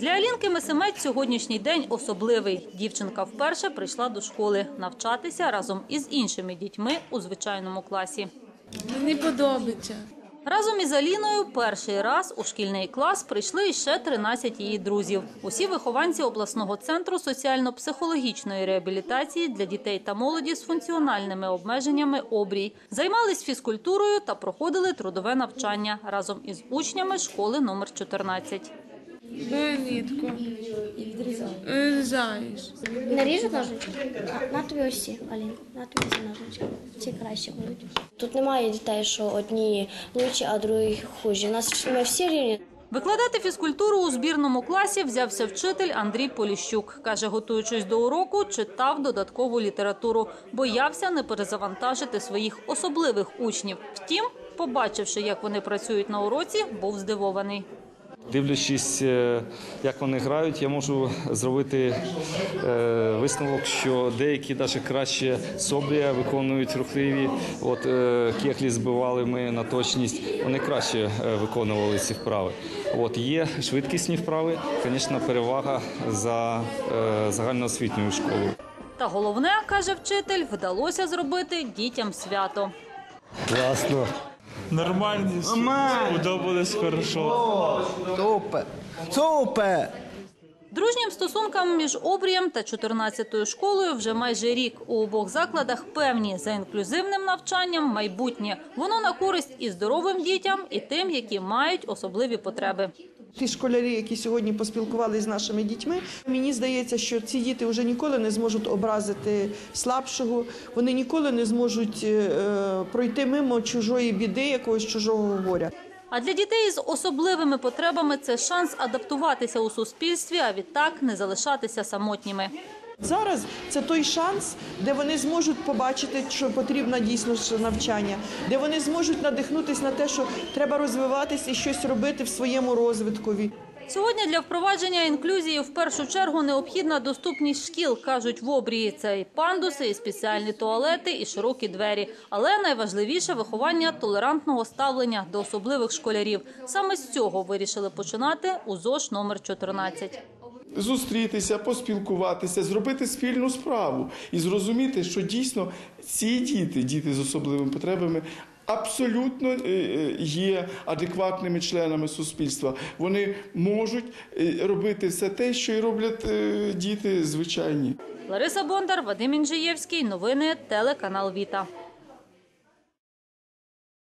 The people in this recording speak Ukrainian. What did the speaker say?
Для Алінки Месемець сьогоднішній день особливий. Дівчинка вперше прийшла до школи навчатися разом із іншими дітьми у звичайному класі. Мені подобається. Разом із Аліною перший раз у шкільний клас прийшли ще 13 її друзів. Усі вихованці обласного центру соціально-психологічної реабілітації для дітей та молоді з функціональними обмеженнями обрій. Займались фізкультурою та проходили трудове навчання разом із учнями школи номер 14. Нитку. Вирізаєш. Не ріжуть ножички? На, на тобі ось ці, Алін, на тобі ці ножички. Ці краще будуть. Тут немає дітей, що одні лучші, а другі хужі. У нас ми всі рівні. Викладати фізкультуру у збірному класі взявся вчитель Андрій Поліщук. Каже, готуючись до уроку, читав додаткову літературу. Боявся не перезавантажити своїх особливих учнів. Втім, побачивши, як вони працюють на уроці, був здивований. Дивлячись, е, як вони грають, я можу зробити е, висновок, що деякі навіть краще собрія виконують рухливі. От е, кеглі збивали ми на точність, вони краще е, виконували ці вправи. От є швидкісні вправи, звісно, перевага за е, загальноосвітньою школою. Та головне, каже вчитель, вдалося зробити дітям свято. Класно. Нормально, сподобалось хорошо. Супер. Супер. Дружнім стосункам між обрієм та 14-ю школою вже майже рік у обох закладах певні за інклюзивним навчанням майбутнє. Воно на користь і здоровим дітям, і тим, які мають особливі потреби. Ті школярі, які сьогодні поспілкувалися з нашими дітьми, мені здається, що ці діти вже ніколи не зможуть образити слабшого, вони ніколи не зможуть е, пройти мимо чужої біди, якогось чужого горя. А для дітей з особливими потребами це шанс адаптуватися у суспільстві, а відтак не залишатися самотніми. Зараз це той шанс, де вони зможуть побачити, що потрібно дійсно навчання, де вони зможуть надихнутися на те, що треба розвиватися і щось робити в своєму розвиткові. Сьогодні для впровадження інклюзії в першу чергу необхідна доступність шкіл, кажуть в обрії. Це і пандуси, і спеціальні туалети, і широкі двері. Але найважливіше виховання толерантного ставлення до особливих школярів. Саме з цього вирішили починати у ЗОЖ номер 14. Зустрітися, поспілкуватися, зробити спільну справу і зрозуміти, що дійсно ці діти, діти з особливими потребами. Абсолютно е, е, є адекватними членами суспільства. Вони можуть е, робити все те, що і роблять діти звичайні. Лариса Бондар, Вадим Інжиєвський. Новини телеканал Віта.